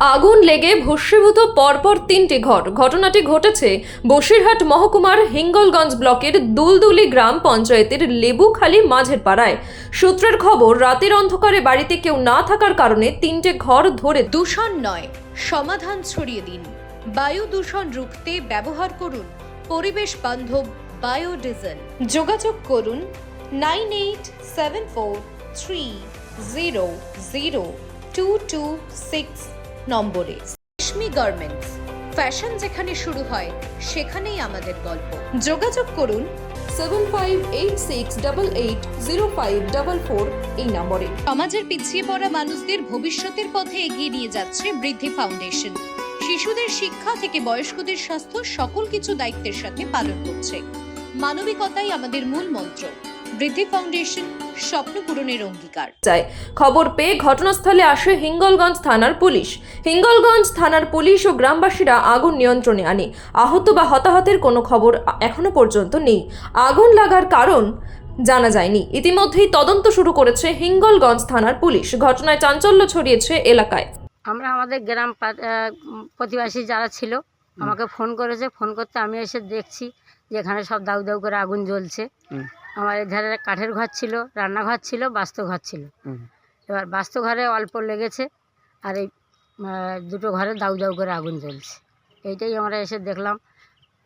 আগুন লেগে ভস্মীভূত পরপর তিনটি ঘর। ঘটনাটি ঘটেছে বসিরহাট মহকুমার হিঙ্গলগঞ্জ ব্লকের দুলদুলি গ্রাম পঞ্চায়েতের লেবুখালী মাঝের পাড়ায় সূত্রের খবর, রাতের অন্ধকারে বাড়িতে কেউ না থাকার কারণে তিনটে ঘর ধরে দূষণ নয়, সমাধান ছড়িয়ে দিন। বায়ু দূষণ রুখতে ব্যবহার করুন। পরিবেশ বান্ধব বায়োডিজেল। যোগাযোগ করুন nine eight seven four three zero zero two two six নম্বরে, রেশমি গার্মেন্টস। ফ্যাশন যেখানে শুরু হয়, সেখানেই আমাদের গল্প। যোগাযোগ করুন seven five eight six double eight zero five double four এই নম্বরে। সমাজের পিছিয়ে পড়া মানুষদের ভবিষ্যতের পথে এগিয়ে নিয়ে যাচ্ছে বৃদ্ধি ফাউন্ডেশন। শিশুদের শিক্ষা থেকে বয়স্কদের স্বাস্থ্য সকল কিছু দায়িত্বের সাথে পালন করছে। মানবিকতাই আমাদের মূল মন্ত্র। বৃদ্ধি ফাউন্ডেশন স্বপ্ন পূরণের অঙ্গীকার। যায় খবর পেয়ে ঘটনাস্থলে আসে হিঙ্গলগঞ্জ থানার পুলিশ। হিঙ্গলগঞ্জ থানার পুলিশ ও গ্রামবাসীরা আগুন নিয়ন্ত্রণে আনে। আহত বা হতাহতের কোনো খবর এখনও পর্যন্ত নেই। আগুন লাগার কারণ জানা যায়নি। ইতিমধ্যেই তদন্ত শুরু করেছে হিঙ্গলগঞ্জ থানার পুলিশ। ঘটনায় চাঞ্চল্য ছড়িয়েছে এলাকায়। আমরা আমাদের গ্রাম পা- আহ, উম, প্রতিবেশী যারা ছিল আমাকে ফোন করেছে। ফোন করতে আমি এসে দেখছি যে এখানে সব দাউ দাউ করে আগুন জ্বলছে। আমার এধারে কাঠের ঘর ছিল রান্নাঘর ছিল বাস্তু ঘর ছিল এবার বাস্তু ঘরে অল্প লেগেছে আর এই দুটো ঘরে দাউ দাউ করে আগুন জ্বলছে। এইটাই আমরা এসে দেখলাম।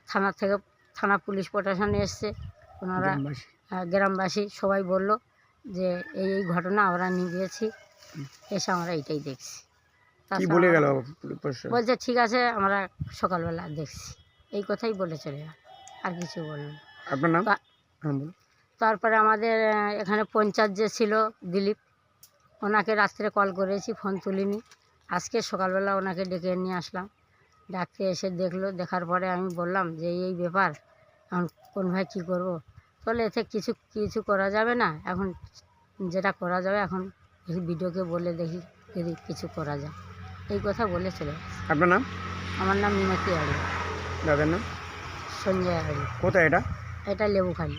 থানা থেকে থানা পুলিশ প্রশাসন এসছে। ওনারা গ্রামবাসী। সবাই বলল যে এই এই ঘটনা আমরা নিয়ে গিয়েছি। এসে আমরা এইটাই দেখছি। বলে গেল বলছে ঠিক আছে আমরা সকালবেলা দেখছি। এই কথাই বলে চলে গেল আর কিছু বলল না। আপনার নাম? তারপরে আমাদের এখানে পঞ্চায়েত যে ছিল দিলীপ ওনাকে রাত্রে কল করেছি ফোন তুলিনি। আজকে সকালবেলা ওনাকে ডেকে নিয়ে আসলাম। ডাকতে এসে দেখল দেখার পরে আমি বললাম যে এই ব্যাপার এখন কোন ভাই কী করব? বলে এতে কিছু কিছু করা যাবে না এখন যেটা করা যাবে এখন ভিডিওকে বলে দেখি যদি কিছু করা যায়। এই কথা বলে চলে। আপনার নাম? আমার নাম মিনতি আড়ি। দাদার নাম? সঞ্জয় আড়ি। কোথায় এটা? এটা লেবুখালি।